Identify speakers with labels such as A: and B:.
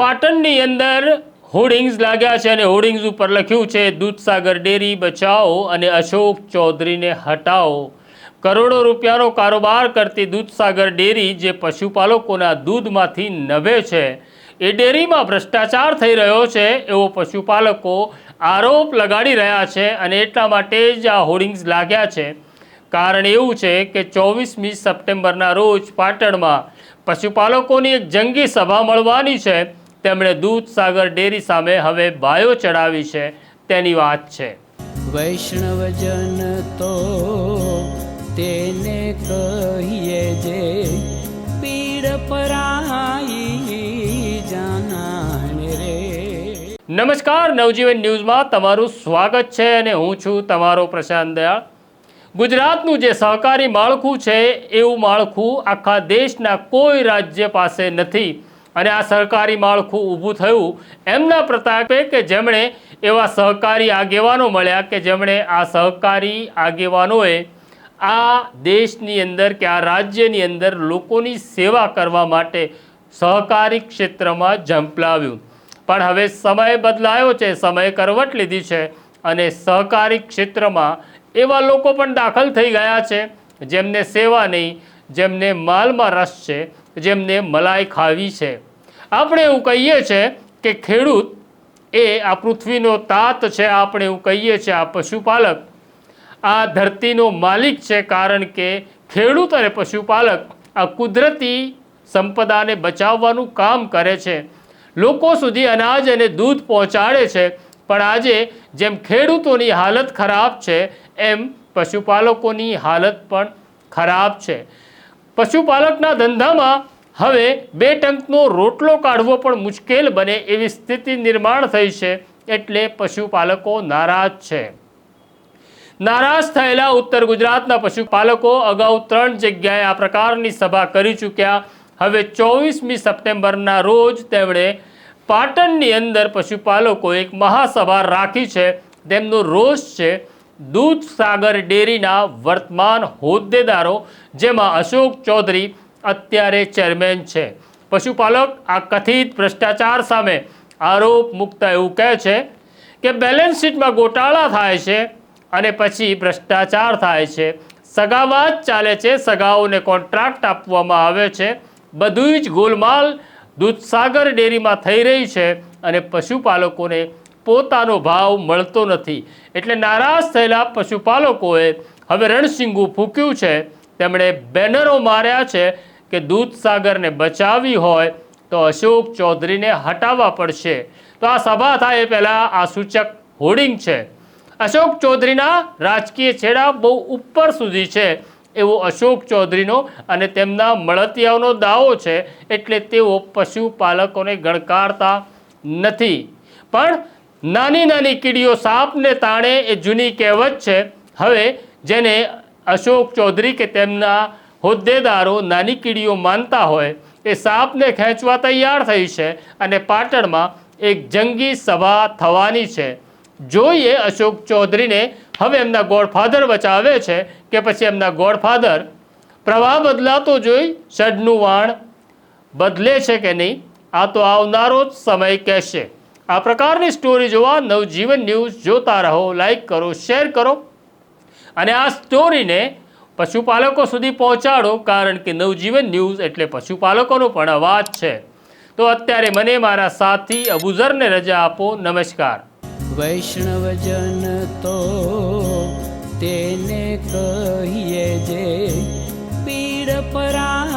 A: પાટણની અંદર હોર્ડિંગ્સ લાગ્યા છે અને હોર્ડિંગ્સ ઉપર લખ્યું છે દૂધસાગર ડેરી બચાવો અને અશોક ચૌધરીને હટાવો. કરોડો રૂપિયાનો કારોબાર કરતી દૂધસાગર ડેરી જે પશુપાલકોના દૂધમાંથી નભે છે, એ ડેરીમાં ભ્રષ્ટાચાર થઈ રહ્યો છે, એવો પશુપાલકો આરોપ લગાડી રહ્યા છે અને એટલા માટે જ આ હોર્ડિંગ્સ લાગ્યા છે. કારણ એવું છે કે ચોવીસમી સપ્ટેમ્બરના રોજ પાટણમાં પશુપાલકોની એક જંગી સભા મળવાની છે તેમણે દૂધસાગર ડેરી સામે હવે બાયો ચડાવી છે તેની વાત છે.
B: વૈષ્ણવજન તો તેને કહીએ જે પીડ પરાઈ જાનાને રે.
A: નમસ્કાર નવજીવન ન્યૂઝમાં તમારું સ્વાગત છે અને હું છું તમારો પ્રશાંત દયાળ. ગુજરાતનું જે સહકારી માળખું છે એવું માળખું આખા દેશના કોઈ રાજ્ય પાસે નથી. અને આ સહકારી માળખું ઊભું થયું. એમના પ્રતાપે કે જેમણે એવા સહકારી આગેવાનો મળ્યા કે જેમણે આ સહકારી આગેવાનોએ આ દેશની અંદર કે આ રાજ્યની અંદર લોકોની સેવા કરવા માટે સહકારી ક્ષેત્રમાં ઝંપલાવ્યું. પણ હવે સમય બદલાયો છે, સમય કરવટ લીધી છે અને સહકારી ક્ષેત્રમાં એવા લોકો પણ દાખલ થઈ ગયા છે, જેમને સેવા નહીં, જેમને માલમાં રસ છે, જેમને મલાઈ ખાવી છે. આપણે એવું કહીએ છીએ કે ખેડૂત એ આ પૃથ્વીનો તાત છે, આપણે એવું કહીએ છીએ આ પશુપાલક. આ ધરતીનો માલિક છે કારણ કે ખેડૂત અને પશુપાલક આ કુદરતી સંપદાને બચાવવાનું કામ કરે છે. લોકો સુધી અનાજ અને દૂધ પહોંચાડે છે, પણ આજે જેમ ખેડૂતોની હાલત ખરાબ છે, એમ પશુપાલકોની હાલત પણ ખરાબ છે. પશુપાલકના ધંધામાં હવે બે ટંકનો રોટલો કાઢવો પણ મુશ્કેલ બને એવી સ્થિતિ નિર્માણ થઈ છે, એટલે પશુપાલકો નારાજ છે. નારાજ થયેલા ઉત્તર ગુજરાતના પશુપાલકો અગાઉ ત્રણ જગ્યાએ આ પ્રકારની સભા કરી ચૂક્યા. હવે ચોવીસમી સપ્ટેમ્બરના રોજ તેમણે પાટણની અંદર પશુપાલકો એક મહાસભા રાખી છે. તેમનો રોષ છે, દૂધસાગર ડેરીના વર્તમાન હોદ્દેદારો, જેમાં અશોક ચૌધરી અત્યારે ચેરમેન છે. પશુપાલક આ કથિત ભ્રષ્ટાચાર સામે આરોપ મૂકતા એવું કહે છે કે બેલેન્સ શીટમાં ગોટાળા થાય છે અને પછી ભ્રષ્ટાચાર થાય છે. સગાવાદ ચાલે છે, સગાઓને કોન્ટ્રાક્ટ આપવામાં આવે છે. બધું જ ગોલમાલ દૂધસાગર ડેરીમાં થઈ રહી છે અને પશુપાલકોને પોતાનો ભાવ મળતો નથી. એટલે નારાજ થયેલા પશુપાલકોએ હવે રણસિંગું ફૂક્યું છે. તેમણે બેનરો માર્યા છે કે દૂધસાગરને બચાવવી હોય તો અશોક ચૌધરીને હટાવવા પડશે. તો આ સભા થાય એ પહેલાં આ સૂચક હોર્ડિંગ છે. અશોક ચૌધરીના રાજકીય છેડા બહુ ઉપર સુધી છે એવો અશોક ચૌધરીનો અને તેમના મળતિયાઓનો દાવો છે એટલે તેઓ પશુપાલકોને ગણકારતા નથી. પણ નાની નાની કીડીઓ સાપને તાણે એ જૂની કહેવત છે. હવે જેને અશોક ચૌધરી કે તેમના હોદ્દેદારો નાની કીડીઓ માનતા હોય એ સાપને ખેંચવા તૈયાર થઈ છે અને પાટણમાં એક જંગી સભા થવાની છે. જોઈએ અશોક ચૌધરીને હવે એમના ગોડફાધર બચાવે છે કે પછી એમના ગોડફાધર પ્રવાહ બદલાતો જોઈ ષડનું વાણ બદલે છે કે નહીં? આ તો આવનારો જ સમય કહેશે. આ પ્રકારની સ્ટોરી જોવા નવજીવન ન્યૂઝ જોતા રહો, લાઈક કરો, શેર કરો. અને આ સ્ટોરીને પશુપાલકો સુધી પહોંચાડો, કારણ કે નવજીવન ન્યૂઝ એટલે પશુપાલકોનો પણ અવાજ છે. તો અત્યારે મને મારા સાથી અબુઝરને રજા આપો. નમસ્કાર.
B: વૈષ્ણવજન તો તેને કહીએ જે પીડ પરાઈ